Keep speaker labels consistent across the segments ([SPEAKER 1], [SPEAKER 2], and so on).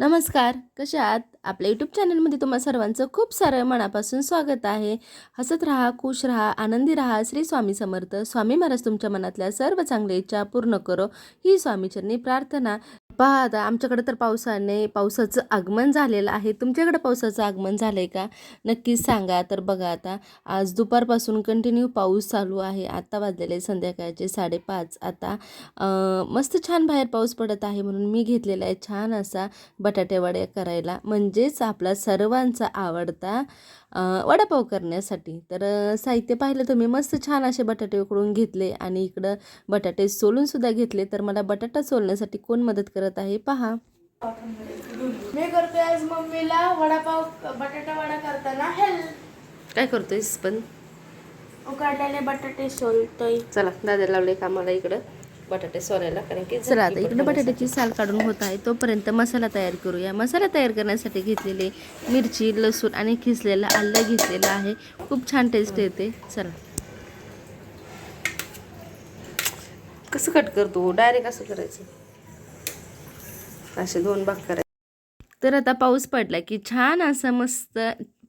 [SPEAKER 1] नमस्कार कसे आहात? आपल्या यूट्यूब चॅनलमध्ये तुम्हा सर्वांचं खूप सारं मनापासून स्वागत आहे. हसत राहा खुश राहा आनंदी राहा श्री स्वामी समर्थ. स्वामी महाराज तुमच्या मनातल्या सर्व चांगल्या इच्छा पूर्ण करो. ही स्वामीचरणी प्रार्थना पहा आता आमच्याकडे तर पावसाने पावसाचं आगमन झालेलं आहे. तुमच्याकडे पावसाचं आगमन झालं आहे का? नक्कीच सांगा. तर बघा आता आज दुपारपासून कंटिन्यू पाऊस चालू आहे. आत्ता वाजलेले संध्याकाळचे साडेपाच. आता मस्त छान बाहेर पाऊस पडत आहे म्हणून मी घेतलेला आहे छान असा बटाटेवड्या करायला. म्हणजेच आपला सर्वांचा आवडता वडापाव करण्यासाठी. तर साहित्य पाहिलं तुम्ही मस्त छान असे बटाटे उकडून घेतले आणि इकडं बटाटे सोलूनसुद्धा घेतले. तर मला बटाटा सोलण्यासाठी कोण मदत करत आहे. पहा.
[SPEAKER 2] मी करतोय आज मम्मीला वडापाव बटाटा वडा करताना हेल्प
[SPEAKER 1] काय करतोयस पण?
[SPEAKER 2] उकडलेले बटाटे सोलतोय.
[SPEAKER 1] चला दादा लावले कामाला इकडं. बटाटे सोलायला कारण की चला आता इकडं बटाट्याची साल काढून होत आहे. तोपर्यंत मसाला तयार करूया. मसाला तयार करण्यासाठी घेतलेले मिरची लसूण आणि खिसलेला आलं घेतलेलं आहे. खूप छान टेस्ट येते. चला. कसं कट करतो? डायरेक्ट असं करायचं. असे दोन भाग करायचे तर आता पाऊस पडला की छान असा मस्त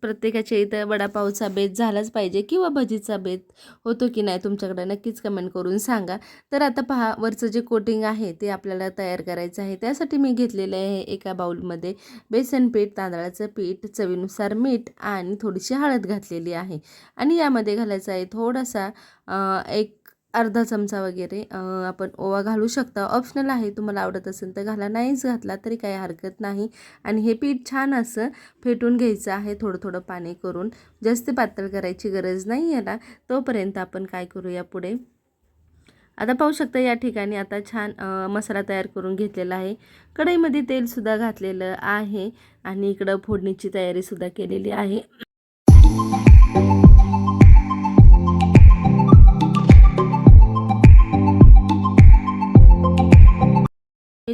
[SPEAKER 1] प्रत्येकाच्या इथं वडापावचा बेत झालाच पाहिजे किंवा भजीचा बेत होतो की नाही तुमच्याकडे नक्कीच कमेंट करून सांगा. तर आता पहा वरचं जे कोटिंग आहे ते आपल्याला तयार करायचं आहे. त्यासाठी मी घेतलेलं आहे एका बाउलमध्ये बेसन पीठ तांदळाचं पीठ चवीनुसार मीठ आणि थोडीशी हळद घातलेली आहे. आणि यामध्ये घालायचं आहे थोडासा एक अर्धा चमचा वगैरे आपण ओवा घालू शकता. ऑप्शनल आहे तुम्हाला आवडत असेल तर घाला. नाहीच घातला तरी काही हरकत नाही. आणि हे पीठ छान असं फेटून घ्यायचं आहे थोडं थोडं पाणी करून. जास्त पातळ करायची गरज नाही याला. तोपर्यंत आपण काय करूया पुढे? आता पाहू शकता या ठिकाणी आता छान मसाला तयार करून घेतलेला आहे. कढईमध्ये तेलसुद्धा घातलेलं आहे. आणि इकडं फोडणीची तयारीसुद्धा केलेली आहे.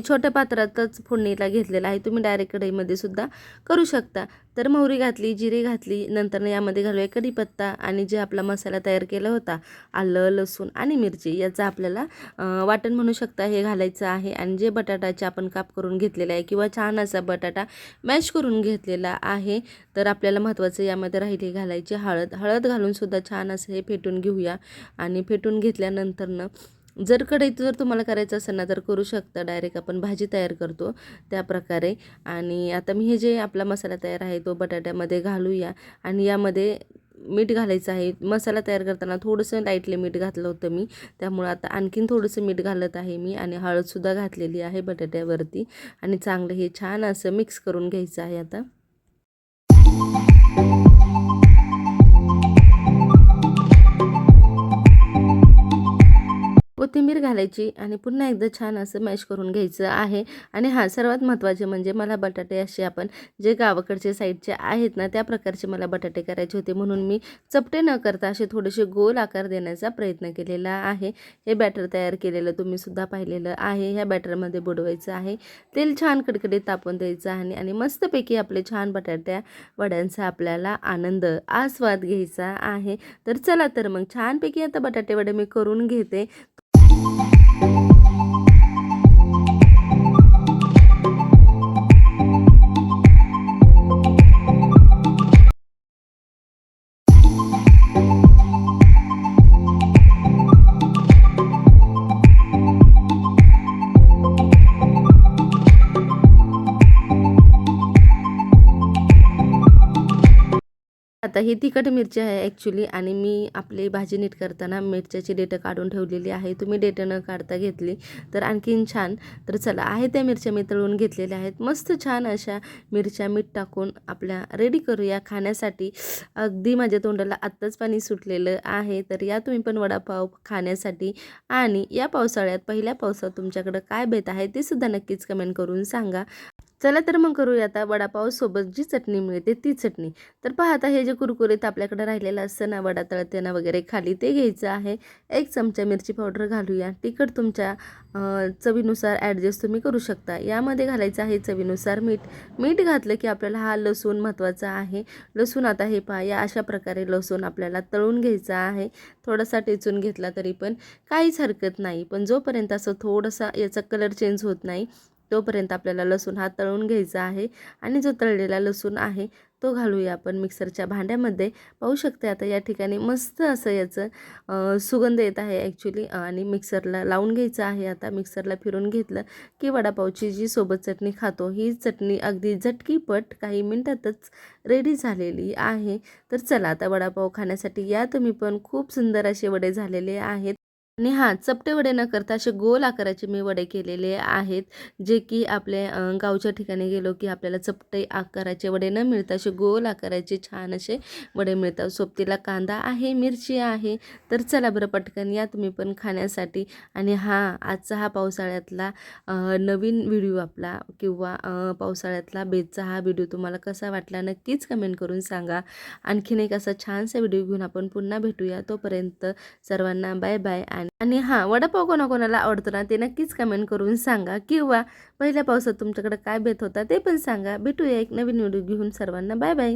[SPEAKER 1] छोट्या पात्रातच फोडणीला घेतलेला आहे. तुम्ही डायरेक्ट कढईमध्ये सुद्धा करू शकता. तर मोहरी घातली जिरे घातली नंतर यामध्ये घालूया कढीपत्ता आणि जे आपला मसाला तयार केला होता आलं लसूण आणि मिरची याचं आपल्याला वाटण म्हणू शकता हे घालायचं आहे. आणि जे बटाटाचे आपण काप करून घेतलेला आहे किंवा छान असा बटाटा मॅश करून घेतलेला आहे तर आपल्याला महत्त्वाचं यामध्ये राहिले घालायची हळद. हळद घालूनसुद्धा छान असं हे फेटून घेऊया. आणि फेटून घेतल्यानंतरनं जर कढईत जर तुम्हाला करायचं असेल ना तर करू शकता. डायरेक्ट आपण भाजी तयार करतो त्या प्रकारे. आणि आता मी हे जे आपला मसाला तयार आहे तो बटाट्यामध्ये घालूया. आणि यामध्ये मीठ घालायचं आहे. मसाला तयार करताना थोडंसं लाईटली मीठ घातलं होतं मी. त्यामुळं आता आणखीन थोडंसं मीठ घालत आहे मी. आणि हळदसुद्धा घातलेली आहे बटाट्यावरती. आणि चांगलं हे छान असं मिक्स करून घ्यायचं आहे आता. कोथिंबीर घालायची आणि पुन्हा एकदा छान असं मॅश करून घ्यायचं आहे. आणि हां सर्वात महत्त्वाचे म्हणजे मला बटाटे असे आपण जे गावाकडचे साईडचे आहेत ना त्या प्रकारचे मला बटाटे करायचे होते. म्हणून मी चपटे न करता असे थोडेसे गोल आकार देण्याचा प्रयत्न केलेला आहे. हे बॅटर तयार केलेलं तुम्ही सुद्धा पाहिलेलं आहे. ह्या बॅटरमध्ये बुडवायचं आहे. तेल छान कडकडीत तापून द्यायचं आहे आणि मस्तपैकी आपले छान बटाट्या वड्यांचा आपल्याला आनंद आस्वाद घ्यायचा आहे. तर चला तर मग छानपैकी आता बटाटे वडे मी करून घेते. Thank. आता ही तिखट मिरची आहे ॲक्च्युली आणि मी आपली भाजी नीट करताना मिरच्याची डेटं काढून ठेवलेली आहे. तुम्ही डेटं न काढता घेतली तर आणखीन छान. तर चला आहे त्या मिरच्या मी तळून घेतलेल्या आहेत. मस्त छान अशा मिरच्या मीठ टाकून आपल्या रेडी करूया खाण्यासाठी. अगदी माझ्या तोंडाला आत्ताच पाणी सुटलेलं आहे. तर या तुम्ही पण वडापाव खाण्यासाठी आणि या पावसाळ्यात पहिल्या पावसात तुमच्याकडं काय बेत आहे ते सुद्धा नक्कीच कमेंट करून सांगा. चला तर मग करूया आता वडापावसोबत जी चटणी मिळते ती चटणी. तर पहा आता हे जे कुरकुरीत आपल्याकडे राहिलेलं असतं ना वडा तळतेना वगैरे खाली ते घ्यायचं आहे. एक चमचा मिरची पावडर घालूया. तिखट तुमच्या चवीनुसार ॲडजस्ट तुम्ही करू शकता. यामध्ये घालायचं आहे चवीनुसार मीठ. मीठ घातलं की आपल्याला हा लसूण महत्त्वाचा आहे. लसूण आता हे पहा या अशा प्रकारे लसूण आपल्याला तळून घ्यायचा आहे. थोडासा टेचून घेतला तरी पण काहीच हरकत नाही. पण जोपर्यंत असं थोडासा याचा कलर चेंज होत नाही तोपर्यंत आपल्याला लसूण हा तळून घ्यायचा आहे आणि जो तळलेला लसूण आहे तो घालूया. आपण मिक्सरच्या भांड्यामध्ये. पाहू शकते आता या ठिकाणी मस्त असं याचं सुगंध येत आहे ॲक्च्युली आणि मिक्सरला लावून घ्यायचं आहे आता. मिक्सरला फिरून घेतलं की वडापावची जी सोबत चटणी खातो ही चटणी अगदी झटकीपट काही मिनटातच रेडी झालेली आहे. तर चला आता वडापाव खाण्यासाठी या. तुम्ही पण खूप सुंदर असे वडे झालेले आहेत. आणि हां चपटे वडे न करता असे गोल आकाराचे मी वडे केलेले आहेत जे की आपले गावच्या ठिकाणी गेलो की आपल्याला चपटे आकाराचे वडे न मिळता असे गोल आकाराचे छान असे वडे मिळतात. सोबतीला कांदा आहे मिरची आहे तर चला बरं पटकन या तुम्ही पण खाण्यासाठी. आणि हां आजचा हा पावसाळ्यातला नवीन व्हिडिओ आपला किंवा पावसाळ्यातला बेचा हा व्हिडिओ तुम्हाला कसा वाटला नक्कीच कमेंट करून सांगा. आणखीन एक असा छानसा व्हिडिओ घेऊन आपण पुन्हा भेटूया. तोपर्यंत सर्वांना बाय बाय आणि आणि हा वडापाव कोणाकोणाला आवडतो ना ते नक्कीच कमेंट करून सांगा. किंवा पहिल्या पावसात तुमच्याकडे काय बेत होता ते पण सांगा. भेटूया एक नवीन व्हिडिओ घेऊन सर्वांना. Bye bye